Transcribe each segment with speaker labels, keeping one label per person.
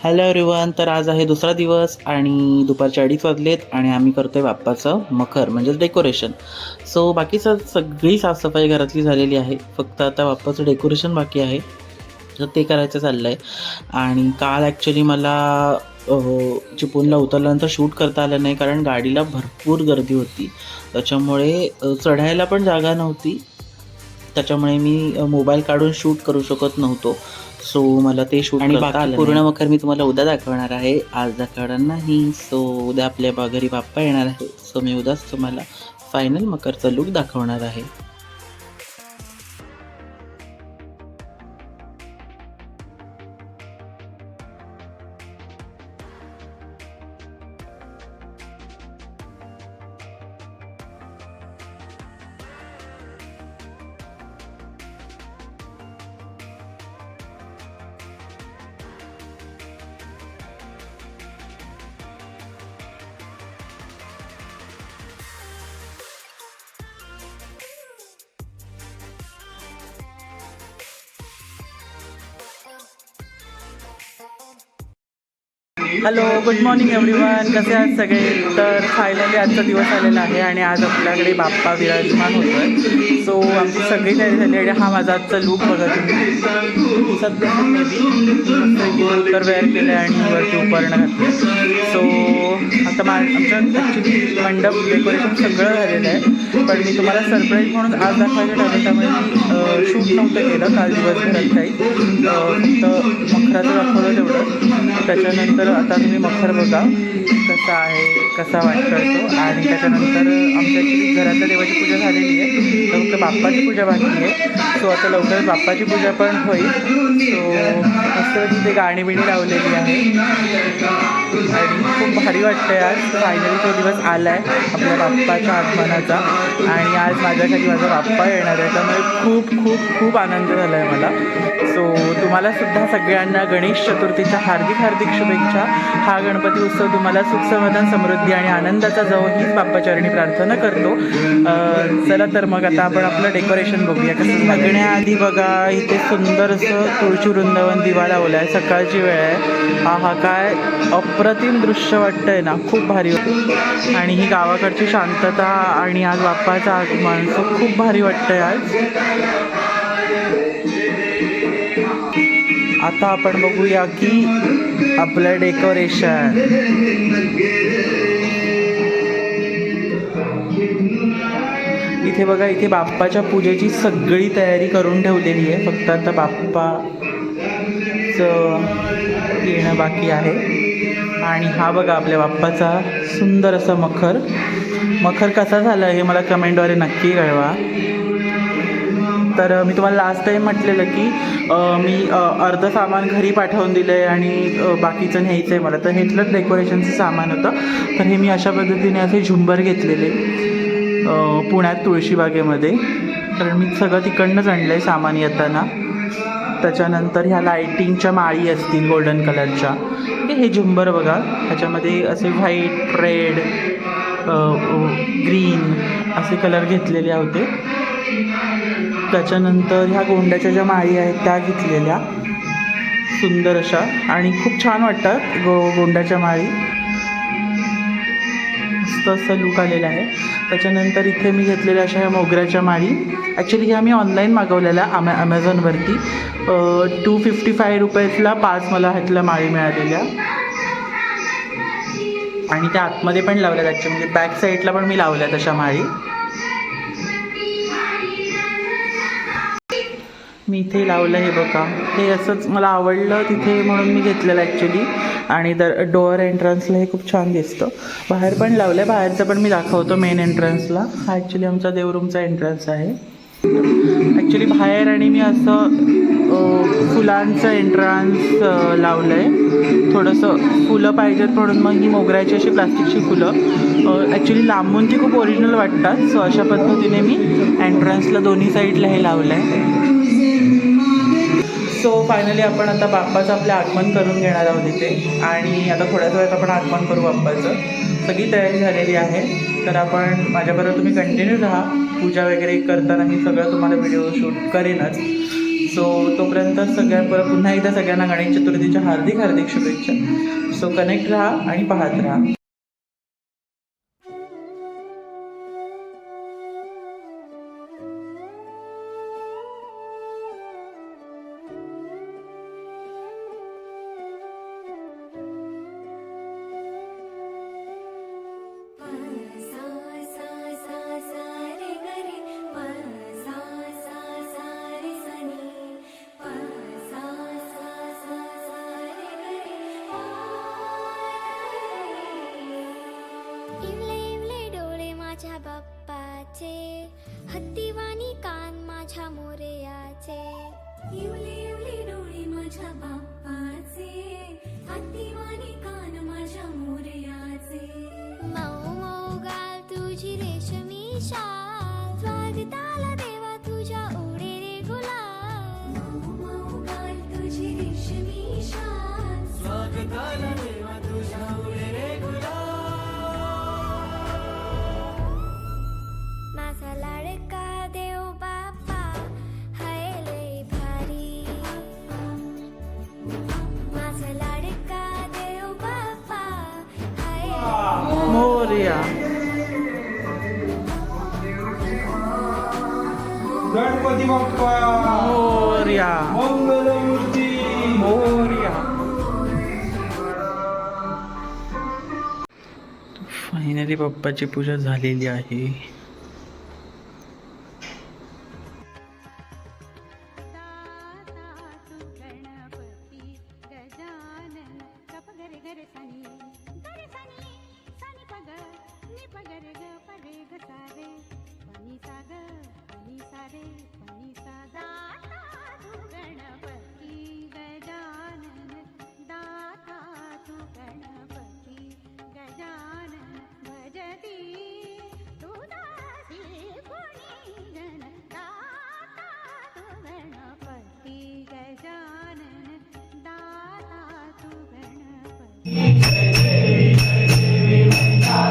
Speaker 1: Hello everyone तर आज आहे दुसरा दिवस आणि दुपारचे अडीच वाजलेत आणि आम्ही करतोय बाप्पाचं मखर म्हणजेच डेकोरेशन सो बाकी सर सगळी साफसफाई घरातली झालेली आहे. फक्त आता बाप्पाचं डेकोरेशन बाकी आहे. तर ते करायचं चाललं आहे आणि काल ॲक्च्युली मला चिपूनला चिपळूणला उतरल्यानंतर शूट करता आलं नाही कारण गाडीला भरपूर गर्दी होती. त्याच्यामुळे चढायला पण जागा नव्हती. त्याच्यामुळे मी मोबाईल काढून शूट करू शकत नव्हतो. सो मला ते शूट आणि बाकी पूर्ण मखर मी तुम्हाला उद्या दाखवणार आहे. आज दाखवणार नाही. सो उद्या आपल्या घरी बाप्पा येणार आहे. सो मी उद्याच तुम्हाला फायनल मकरचा लुक दाखवणार आहे. हॅलो गुड मॉर्निंग एव्हरीवन कसे आहात सगळे? तर फायनली आजचा दिवस आलेला आहे आणि आज आपल्याकडे बाप्पा विराजमान होतोय. सो आमची सगळी तयारी झाली आणि हा माझा आजचा लूक बघा तुम्ही. दिसत उत्तर वेअर केलं आणि वरती उपरणं घातलं आता मा आमच्या ॲक्च्युली मंडप डेकोरेशन सगळं झालेलं आहे. पण मी तुम्हाला सरप्राईज म्हणून आज दाखवायचं ठरवलं त्यामुळे मी शूट नव्हतं केलं काल दिवसभरात काही. फक्त मखराचं दाखवलं तेवढं. त्याच्यानंतर आता तुम्ही मखर बघा. कसा आहे कसा वाटतो तो? आणि त्याच्यानंतर आमच्या ॲक्च्युली घरातल्या देवाची पूजा झालेली आहे. फक्त बाप्पाची पूजा बाकी आहे. सो आता लवकरच बाप्पाची पूजा पण होईल. सो मस्त तिथे गाणी बिणी लावलेली आहे. आणि खूप भारी वाटतंय आज. फायनली तो दिवस आला आहे आपल्या बाप्पाच्या आगमनाचा. आणि आज माझ्यासाठी माझा बाप्पा येणार आहे. त्यामुळे खूप खूप खूप आनंद झाला आहे मला. सो तुम्हाला सुद्धा सगळ्यांना गणेश चतुर्थीच्या हार्दिक हार्दिक शुभेच्छा. हा गणपती उत्सव तुम्हाला सुख समाधान समृद्धी आणि आनंदाचा जाऊन हीच बाप्पाचरणी प्रार्थना करतो. चला तर मग आता आपण आपलं डेकोरेशन बघूया. कसं बघण्याआधी बघा इथे सुंदर असं तुळशी वृंदावन दिवा लावला आहे सकाळची वेळ आहे. हा हा काय अप्रतिम दृश्य वाटतंय ना. खूप भारी होतं आणि ही गावाकडची शांतता आणि आज बाप्पाचं आगमन सो खूप भारी वाटतंय आज. आता आपण बघूया की आपलं डेकोरेशन इथे बघा इथे बाप्पाच्या पूजेची सगळी तयारी करून ठेवलेली आहे. फक्त आता बाप्पाचं येणं बाकी आहे. आणि हा बघा आपल्या बाप्पाचा सुंदर असा मखर. मखर कसा झाला हे मला कमेंटद्वारे नक्की कळवा. तर मी तुम्हाला लास्ट टाईम म्हटलेलं की मी अर्धं अर्ध सामान घरी पाठवून दिलं आहे आणि बाकीचं न्यायचं आहे मला. तर हेतलंच डेकोरेशनचं सामान होतं. तर हे मी अशा पद्धतीने असे झुंबर घेतलेले पुण्यात तुळशीबागेमध्ये कारण मी सगळं तिकडनंच आणलं आहे सामान येताना. त्याच्यानंतर ह्या लाईटिंगच्या माळी असतील गोल्डन कलरच्या हे झुंबर बघा. ह्याच्यामध्ये असे व्हाईट रेड ग्रीन असे कलर घेतलेले होते. त्याच्यानंतर ह्या गोंड्याच्या ज्या माळी आहेत त्या घेतलेल्या सुंदर अशा आणि खूप छान वाटतात गो गोंड्याच्या माळी. मस्त असं लुक आलेलं आहे. त्याच्यानंतर इथे मी घेतलेल्या अशा ह्या मोगऱ्याच्या माळी. ॲक्च्युली ह्या मी ऑनलाईन मागवलेल्या अमे ॲमेझॉनवरती टू फिफ्टी फाय रुपयातला पाच मला ह्यातल्या माळी मिळालेल्या. आणि त्या आतमध्ये पण लावल्यात ॲक्च्युली म्हणजे बॅक साईडला पण मी लावल्या तशा माळी. मी इथे लावलं हे बघा. हे असंच मला आवडलं तिथे म्हणून मी घेतलेलं ॲक्च्युली आणि दर डोअर एंट्रन्सला हे खूप छान दिसतं. बाहेर पण लावलं आहे बाहेरचं पण मी दाखवतो मेन एंट्रन्सला हा ॲक्च्युली आमचा देवरूमचा एंट्रन्स आहे. ॲक्च्युली बाहेर आणि मी असं फुलांचं एंट्रन्स लावलं आहे थोडंसं फुलं पाहिजेत म्हणून मग ही मोगऱ्याची अशी प्लास्टिकची फुलं. ॲक्च्युली लांबून ती खूप ओरिजिनल वाटतात. सो अशा पद्धतीने मी एंट्रन्सला दोन्ही साईडला हे लावलं आहे सो फायनली आपण आता बाप्पाचं आपलं आगमन करून घेणार आहोत इथे. आणि आता थोड्याच वेळात आपण आगमन करू बाप्पाचं. सगळी तयारी झालेली आहे. तर आपण माझ्याबरोबर तुम्ही कंटिन्यू राहा. पूजा वगैरे करताना मी सगळं तुम्हाला व्हिडिओ शूट करेनच. सो तोपर्यंत सगळ्या पुन्हा एकदा सगळ्यांना गणेश चतुर्थीच्या हार्दिक हार्दिक शुभेच्छा. सो कनेक्ट राहा आणि पाहत राहा.
Speaker 2: हत्तीवाणी कान माझ्या मोरयाचे. इवली इवली डोळे माझ्या बाप्पाचे. हत्तीवाणी कान माझ्या
Speaker 1: मोर
Speaker 3: गणपती बाप्पा मंगलमूर्ती.
Speaker 1: फायनली पूजा झालेली आहे.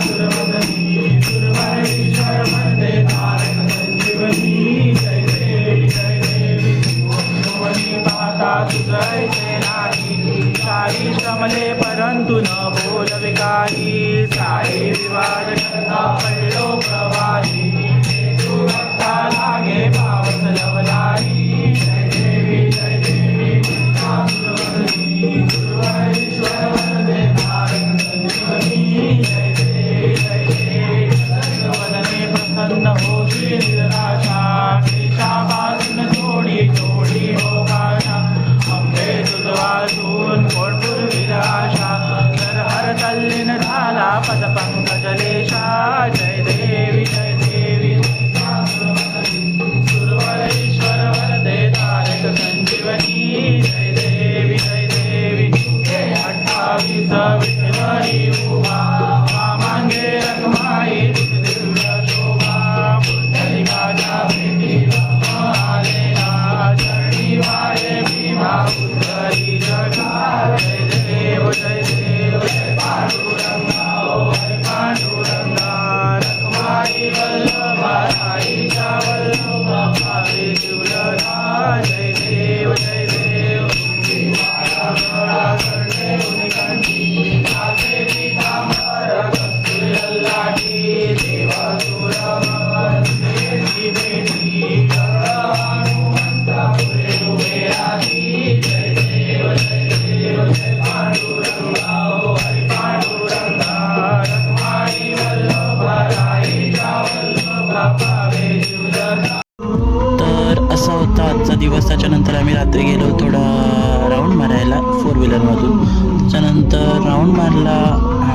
Speaker 1: Obrigado. Sabina, Iuva, Mamande, Akma. त्याच्यानंतर आम्ही रात्री गेलो थोडा राऊंड मारायला फोर व्हीलरमधून त्याच्यानंतर राऊंड मारला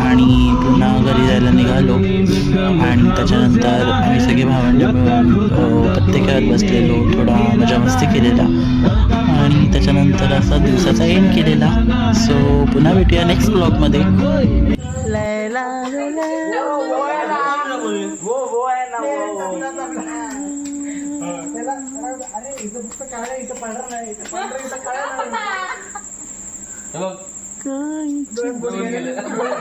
Speaker 1: आणि पुन्हा घरी जायला निघालो. आणि त्याच्यानंतर आम्ही सगळे भावंड मिळून प्रत्येकात बसलेलो थोडा मजा मस्ती केलेला. आणि त्याच्यानंतर असा दिवसाचा एंड केलेला. सो पुन्हा भेटूया नेक्स्ट ब्लॉगमध्ये नुसतं इथं पांढरं नाही इथं पांढरं नाही. हे बघ. डोळे-